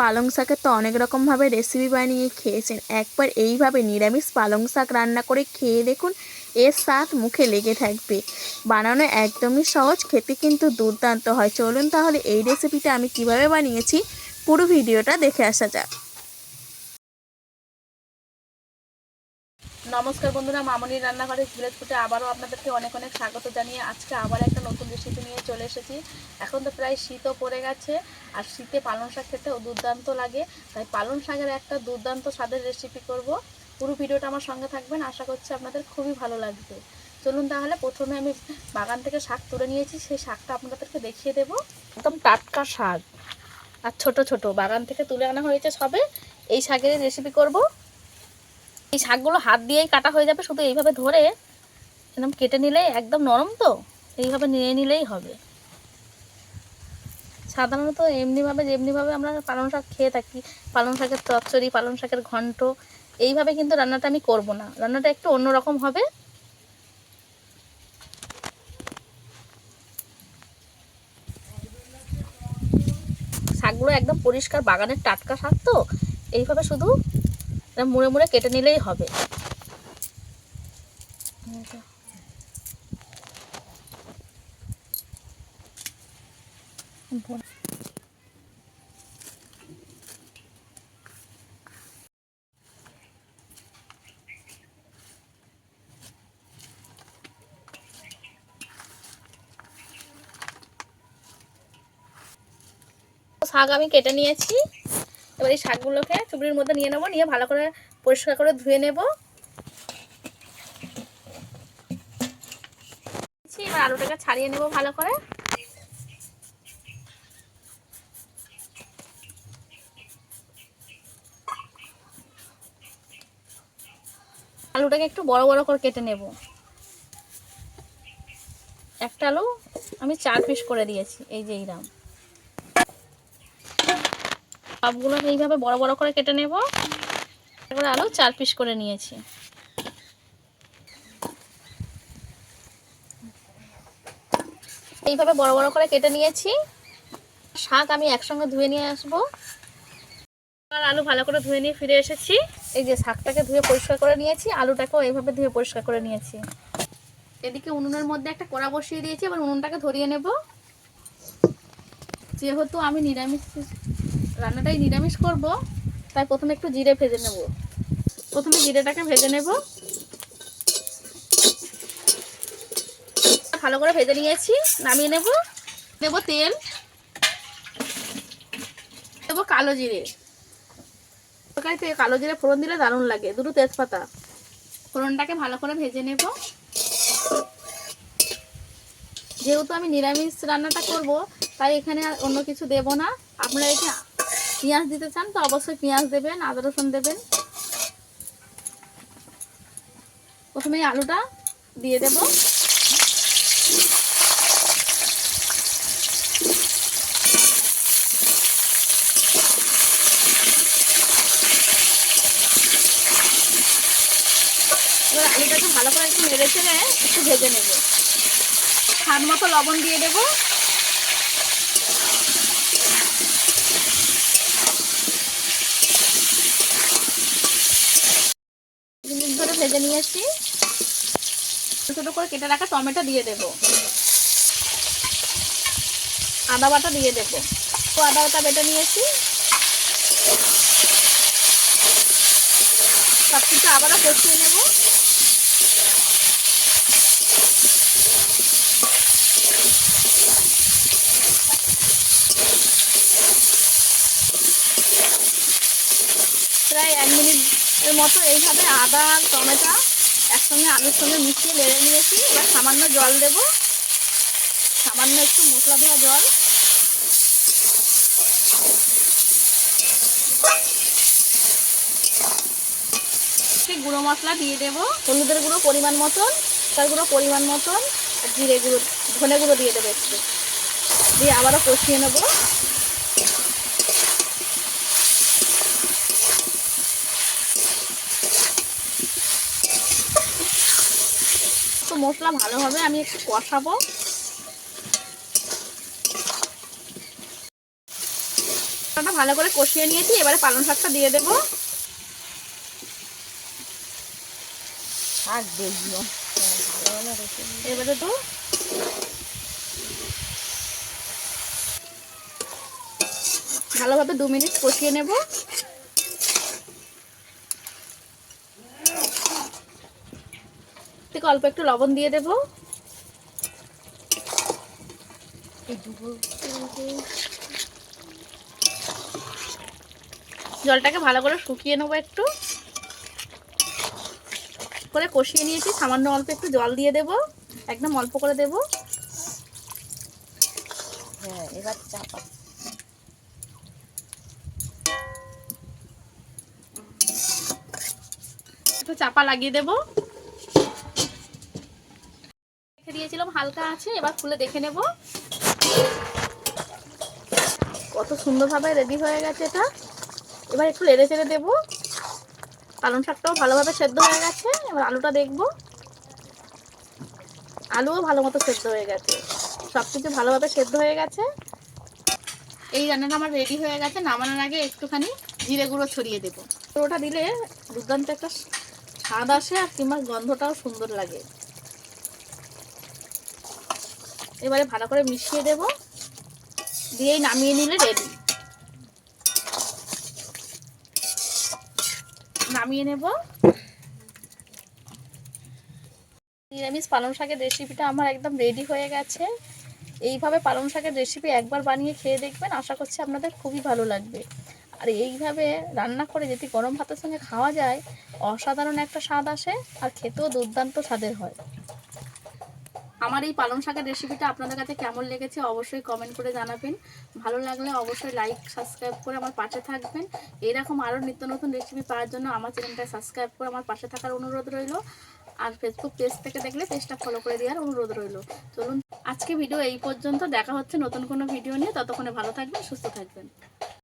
পালং শাকের তো অনেক রকমভাবে রেসিপি বানিয়ে খেয়েছেন। একবার এইভাবে নিরামিষ পালং শাক রান্না করে খেয়ে দেখুন, এর স্বাদ মুখে লেগে থাকবে। বানানো একদমই সহজ, খেতে কিন্তু দুর্দান্ত হয়। চলুন তাহলে এই রেসিপিটা আমি কীভাবে বানিয়েছি, পুরো ভিডিওটা দেখে আসা যাক। নমস্কার বন্ধুরা, মামনির রান্নাঘরে ভিলেজ ফুটে আবারও আপনাদেরকে অনেক অনেক স্বাগত জানিয়ে আজকে আবার একটা নতুন রেসিপি নিয়ে চলে এসেছি। এখন তো প্রায় শীতও পড়ে গেছে, আর শীতে পালং শাক খেতেও দুর্দান্ত লাগে। তাই পালং শাকের একটা দুর্দান্ত স্বাদের রেসিপি করব। পুরো ভিডিওটা আমার সঙ্গে থাকবেন, আশা করছি আপনাদের খুবই ভালো লাগবে। চলুন তাহলে প্রথমে আমি বাগান থেকে শাক তুলে নিয়েছি, সেই শাকটা আপনাদেরকে দেখিয়ে দেবো। একদম টাটকা শাক, আর ছোট ছোট, বাগান থেকে তুলে আনা হয়েছে সবে। এই শাকের রেসিপি করব। এই শাকগুলো হাত দিয়েই কাটা হয়ে যাবে, শুধু এইভাবে ধরে এরকম কেটে নিলে একদম নরম তো, এইভাবে নিয়ে নিলেই হবে। সাধারণত এমনিভাবে, যেমনিভাবে আমরা পালং শাক খেয়ে থাকি, পালং শাকের চচ্চড়ি, পালং শাকের ঘন্ট, এইভাবে কিন্তু রান্নাটা আমি করব না। রান্নাটা একটু অন্যরকম হবে। শাকগুলো একদম পরিষ্কার বাগানের টাটকা শাক তো, এইভাবে শুধু মুড়ে মুড়ে কেটে নিলেই হবে। শাক আমি কেটে নিয়েছি। এবার এই শাকগুলোকে চুবড়ির মধ্যে নিয়ে নেব, নিয়ে ভালো করে পরিষ্কার করে ধুয়ে নেব। এবার আলুটাকে ছাড়িয়ে নেব ভালো করে। আলুটাকে একটু বড় বড় করে কেটে নেব। একটা আলু আমি চার পিস করে দিয়েছি, এই যে এইরাম সবগুলো এইভাবে বড় বড় করে কেটে নেব। এবার আলু চার পিস করে নিয়েছি। এইভাবে বড় বড় করে কেটে নিয়েছি। শাক আমি একসঙ্গে ধুয়ে নিয়ে আসব। আর আলু ভালো করে ধুয়ে নিয়ে ফিরে এসেছি। এই যে শাকটাকে ধুয়ে পরিষ্কার করে নিয়েছি, আলুটাকেও এইভাবে ধুয়ে পরিষ্কার করে নিয়েছি। এদিকে উনুনের মধ্যে একটা কড়া বসিয়ে দিয়েছি, এবার উনুনটাকে ধরিয়ে নেব। যেহেতু আমি নিরামিষ রান্নাটাই নিরামিষ করব। তাই প্রথমে একটু জিরে ভেজে নেব। প্রথমে জিরেটাকে ভেজে নেব। ভালো করে ভেজে নিয়েছি, নামিয়ে নেব। নেব তেল। দেবো কালো জিরে। তরকারিতে কালো জিরে ফোড়ন দিলে দারুণ লাগে, দুটো তেজপাতা। ফোড়নটাকে ভালো করে ভেজে নেব। যেহেতু আমি নিরামিষ রান্নাটা করব, তাই এখানে অন্য কিছু দেব না। আপনারা এখানে পেঁয়াজ দিতে চান তো অবশ্যই পেঁয়াজ দেবেন, আদা রসুন দেবেন। প্রথমে আলুটা দিয়ে দেব। এবার আলুটাকে ভালো করে একটু নেড়ে চেড়ে একটু ভেজে নেব। স্বাদ মতো লবণ দিয়ে দেবো মিনিট ধরে ভেজে নিয়েছি ছোটো করে কেটে রাখা টমেটো দিয়ে দেব। আদা বাটা দিয়ে দেব। তো আদা বাটা বেটে নিয়েছি সব কিছু আবারও কষিয়ে নেব প্রায় এক মিনিট এর মতো এইভাবে আদা আর টমেটো একসঙ্গে আলুর সঙ্গে মিশিয়ে নেড়ে নিয়েছি। এবার সামান্য জল দেব। সামান্য একটু মশলা দেওয়া জল। গুঁড়ো মশলা দিয়ে দেব। হলুদের গুঁড়ো পরিমাণ মতন তার গুঁড়ো পরিমাণ মতন, আর জিরে গুঁড়ো, ধনে গুঁড়ো দিয়ে দেবো একটু। দিয়ে আবারও কষিয়ে নেব। মশলা ভালোভাবে আমি একটু কষাবো। মশলাটা ভালো করে কষিয়ে নিয়েছি এবারে পালং শাকটা দিয়ে দেবো। শাক রেখে এবারে তো ভালোভাবে দু মিনিট কষিয়ে নেব। অল্প একটু লবণ দিয়ে দেব। জলটাকে ভালো করে শুকিয়ে নেব একটু। করে কষিয়ে নিয়েছি সামান্য অল্প একটু জল দিয়ে দেব একদম অল্প করে দেব। হ্যাঁ এবার চাপা। একটু চাপা লাগিয়ে দেব। দিয়েছিলাম হালকা আছে, এবার খুলে দেখে নেব। কত সুন্দরভাবে রেডি হয়ে গেছে এটা। এবার একটু লেড়ে চেড়ে দেবো। পালং শাকটাও ভালোভাবে সেদ্ধ হয়ে গেছে, এবার আলুটা দেখব। আলুও ভালো মতো সেদ্ধ হয়ে গেছে। সব কিছু ভালোভাবে সেদ্ধ হয়ে গেছে। এই রান্নাটা আমার রেডি হয়ে গেছে, নামানোর আগে একটুখানি জিরে গুঁড়ো ছড়িয়ে দেবো। ওটা দিলে দুর্দান্ত একটা স্বাদ আসে আর কিংবা গন্ধটাও সুন্দর লাগে। এবারে ভালো করে মিশিয়ে দেব। দিয়েই নামিয়ে নিলে রেডি নামিয়ে নেব। নিরামিষ পালং শাকের রেসিপিটা আমার একদম রেডি হয়ে গেছে। এইভাবে পালং শাকের রেসিপি একবার বানিয়ে খেয়ে দেখবেন, আশা করছি আপনাদের খুবই ভালো লাগবে। আর এইভাবে রান্না করে যদি গরম ভাতের সঙ্গে খাওয়া যায়, অসাধারণ একটা স্বাদ আসে, আর খেতেও দুর্দান্ত স্বাদের হয়। আমার এই পালং শাকের রেসিপিটা আপনাদের কাছে কেমন লেগেছে অবশ্যই কমেন্ট করে জানাবেন। ভালো লাগলে অবশ্যই লাইক সাবস্ক্রাইব করে আমার পাশে থাকবেন। এরকম আরও নিত্য নতুন রেসিপি পাওয়ার জন্য আমার চ্যানেলটা সাবস্ক্রাইব করে আমার পাশে থাকার অনুরোধ রইল। আর ফেসবুক পেজ থেকে দেখলে পেজটা ফলো করে দেওয়ার অনুরোধ রইল। চলুন, আজকে ভিডিও এই পর্যন্ত। দেখা হচ্ছে নতুন কোনো ভিডিও নিয়ে। ততক্ষণে ভালো থাকবেন, সুস্থ থাকবেন।